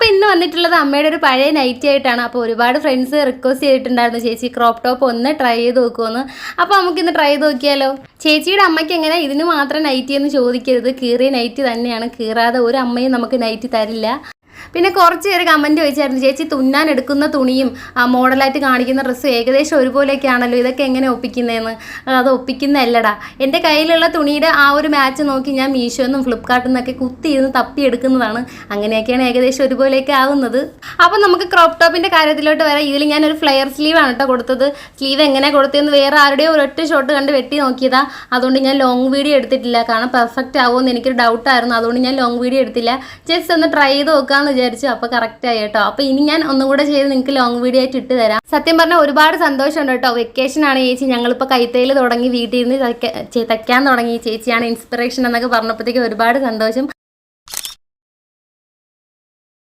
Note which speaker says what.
Speaker 1: അപ്പോൾ ഇന്ന് വന്നിട്ടുള്ളത് അമ്മയുടെ ഒരു പഴയ നൈറ്റി ആയിട്ടാണ്. അപ്പോൾ ഒരുപാട് ഫ്രണ്ട്സ് റിക്വസ്റ്റ് ചെയ്തിട്ടുണ്ടായിരുന്നു. ചേച്ചി ക്രോപ്പ് ടോപ്പ് ഒന്ന് ട്രൈ ചെയ്ത് നോക്കുമെന്ന് അപ്പോൾ നമുക്കിന്ന് ട്രൈ ചെയ്ത് നോക്കിയാലോ? ചേച്ചിയുടെ അമ്മയ്ക്ക് എങ്ങനെ ഇതിന് മാത്രം നൈറ്റി എന്ന് ചോദിക്കരുത്. കീറിയ നൈറ്റി തന്നെയാണ്. കീറാതെ ഒരു അമ്മയും നമുക്ക് നൈറ്റി തരില്ല. പിന്നെ കുറച്ച് പേര് കമന്റ് ചോദിച്ചായിരുന്നു ചേച്ചി തുന്നാൻ എടുക്കുന്ന തുണിയും ആ, മോഡലായിട്ട് കാണിക്കുന്ന ഡ്രസ്സും ഏകദേശം ഒരുപോലെയൊക്കെ ആണല്ലോ ഇതൊക്കെ എങ്ങനെ ഒപ്പിക്കുന്നതെന്ന് അത് ഒപ്പിക്കുന്നതല്ലടാ. എന്റെ കയ്യിലുള്ള തുണിയുടെ ആ ഒരു മാച്ച് നോക്കി ഞാൻ മീഷോന്നും ഫ്ലിപ്കാർട്ടിൽ നിന്നൊക്കെ കുത്തിയിരുന്ന് തപ്പിയെടുക്കുന്നതാണ് അങ്ങനെയൊക്കെയാണ് ഏകദേശം ഒരുപോലെയൊക്കെ ആവുന്നത്. അപ്പം നമുക്ക് ക്രോപ്പ് ടോപ്പിന്റെ കാര്യത്തിലോട്ട് വരാം. ഇതിൽ ഞാനൊരു ഫ്ലെയർ സ്ലീവാണ് കേട്ടോ കൊടുത്തത്. സ്ലീവ് എങ്ങനെ കൊടുത്തതെന്ന് വേറെ ആരുടെയോ ഒരൊറ്റ ഷോട്ട് കണ്ട് വെട്ടി നോക്കിയതാ. അതുകൊണ്ട് ഞാൻ ലോങ് വീഡിയോ എടുത്തിട്ടില്ല. കാരണം പെർഫെക്റ്റ് ആവുമെന്ന് എനിക്കൊരു ഡൗട്ടായിരുന്നു അതുകൊണ്ട് ഞാൻ ലോങ് വീഡിയോ എടുത്തില്ല. ജസ്റ്റ് ഒന്ന് ട്രൈ ചെയ്ത് നോക്കാമെന്ന് വിചാരിച്ചു. അപ്പോൾ കറക്റ്റ് ആയി കേട്ടോ. അപ്പോൾ ഇനി ഞാൻ ഒന്നും കൂടെ ചെയ്ത് നിങ്ങൾക്ക് ലോങ് വീഡിയോ ആയിട്ട് ഇട്ട് തരാം. സത്യം പറഞ്ഞാൽ ഒരുപാട് സന്തോഷമുണ്ട് കേട്ടോ. വെക്കേഷൻ ആണ് ചേച്ചി. ഞങ്ങളിപ്പോൾ കൈത്തയിൽ തുടങ്ങി വീട്ടിൽ നിന്ന് തയ്ക്കാൻ തുടങ്ങി. ചേച്ചിയാണ് ഇൻസ്പിറേഷൻ എന്നൊക്കെ പറഞ്ഞപ്പോഴത്തേക്ക് ഒരുപാട് സന്തോഷം.